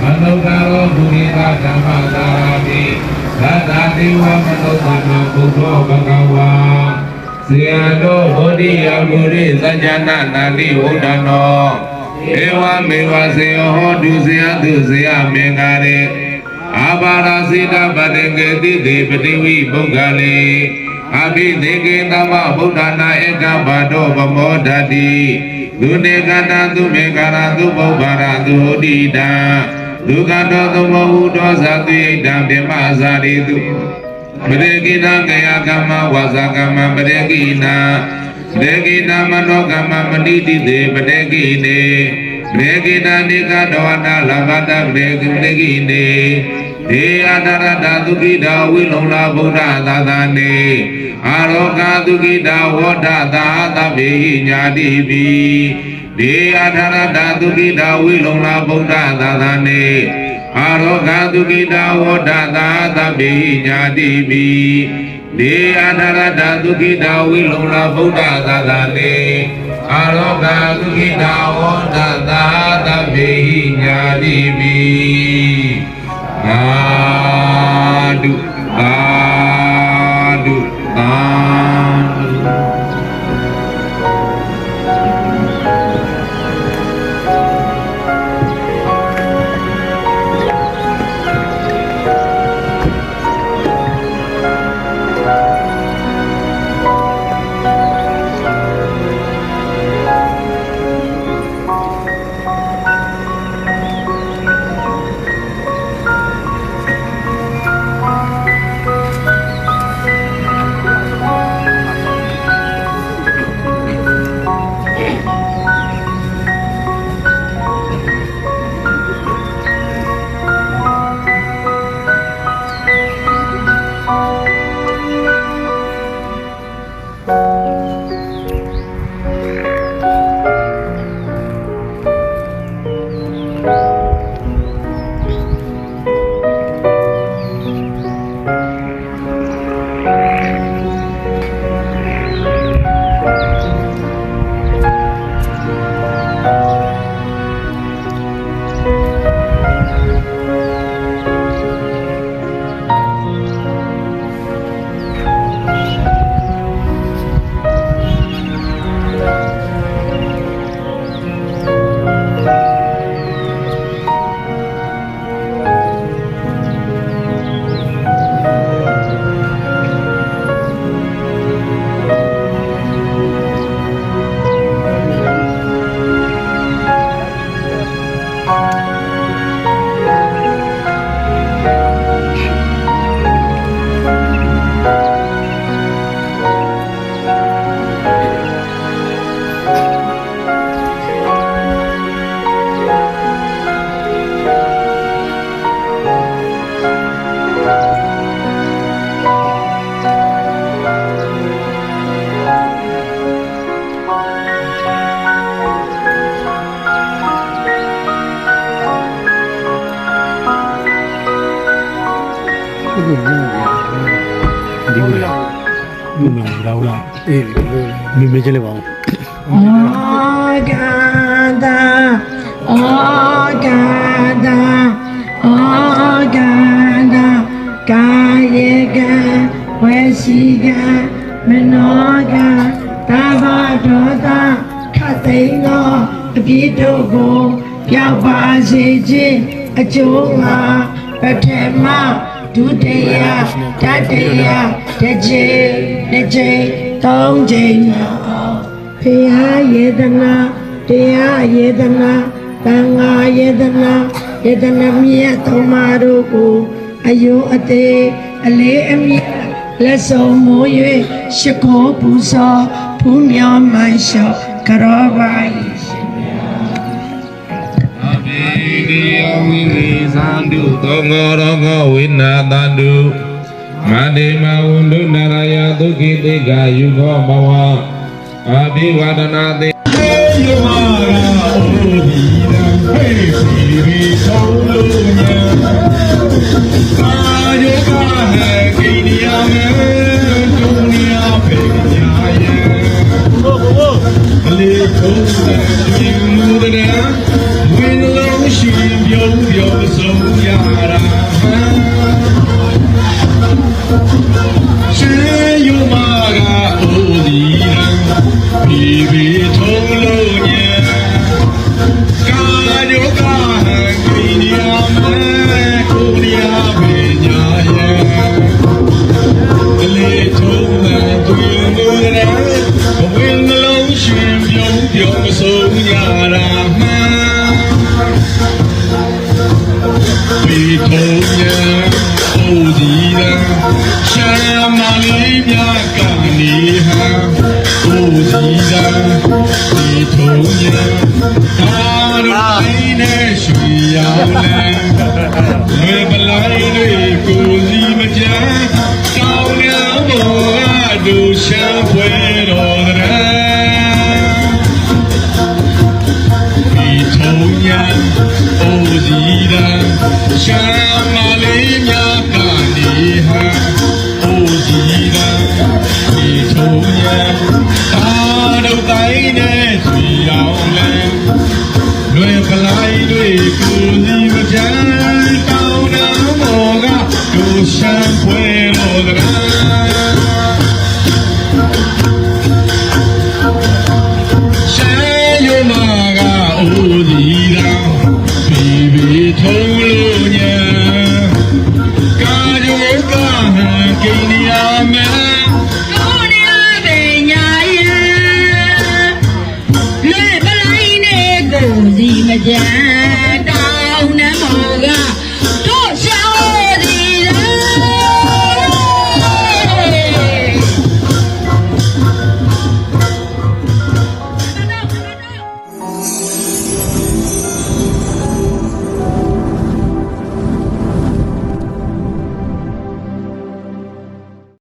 မနုဿရောပုရိသဓမ္မသာရတိသတ္တတိဝမနုဿနောဘုသောဘဂဝါဇေယတောဗောဓိယပုရိသัจ jana နာတိဝုဒ္ဓနောဧဝမေဝစေယောဟောတုဇေယတုဇေယမေင္ကာရေအာဘာရာစေတပတေကေတိတိပတိဝိပုဂ္ဂလေ အဘိသေကေသမဗုဒ္ဓနာဧကဘာတောဗမောဓတိသူနေကန္တသူမေကာရသူပုဗ္ဗရာသူဟောတိတံဒုက္ခတောသမဟုတောဇာတုယိတံဓမ္မဇာရိတုပရေကိနာကယကမ္မဝါစာကမ္မပရေကိနာပရေကိနာမနောကမ္မမဏိတိတေပရေကိနေပရေကိနာနိကတောဝနာလဘတပရေကိပရေကိနေ ဒေယတရတသုခိတာဝိလုံလာဗုဒ္ဓသာသနေအာရောဂသုခိတာဝဋ္ဌသာသဗ္ဗေညာတိပိဒေယတရတသုခိတာဝိလုံလာဗုဒ္ဓသာသနေအာရောဂသုခိတာဝဋ္ဌသာသဗ္ဗေညာတိပိဒေယတရတသုခိတာဝိလုံလာဗုဒ္ဓသာသနေအာရောဂသုခိတာဝဋ္ဌသာသဗ္ဗေညာတိပိ သာဓုသာ ဒီလိုမျိုးဒီလိုလားဒီလိုလားလားအေးမင်းမကြည့်လိုက်ပါဦးအာဂန္တာအာဂန္တာအာဂန္တာကာယေကံဝေရှိကံမနောကံသာဘဒောတာခတ်သိမ်းသောအပြည့်တို့ကိုပြောက်ပါစေခြင်းအကျိုးငါပထမ ဒုတိယတတိယတစ်ချိန်တစ်ချိန်သုံးချိန်မြောက်ဖရာယေတနာတရားယေတနာသံဃာယေတနာယေတနာမြတ်သုံးပါးတို့ကိုအယုအသေးအလေးအမြတ်လက်ဆုံးမိုး၍ရှိခိုးပူဇော်ဖူးမြော်မှန်လျှော့ကရောပါ၏ရှင်အဘိဒီယဝိဝိသန္တု သောငောရောဂောဝိနာတန္တုမတေမဝန္တုနရယဒုက္ခိတေကယုခောဘဝအဘိဝဒနာတေယမရာအိုဒီရန်ဖေးစီရီဆုံးလို့ညံအာယောဂနဲ့ကိနိယမေဒုနီယာဖေညာယေဘိုဘိုအလေးထုံးတဲ့ ရှာမလေးများကနေဟန်အိုကြီးကဒီထုံးရဲ့သာတို့တိုင်းနဲ့ကြည်အောင်လဲလွယ်ပလိုက်တွေ့ Yeah.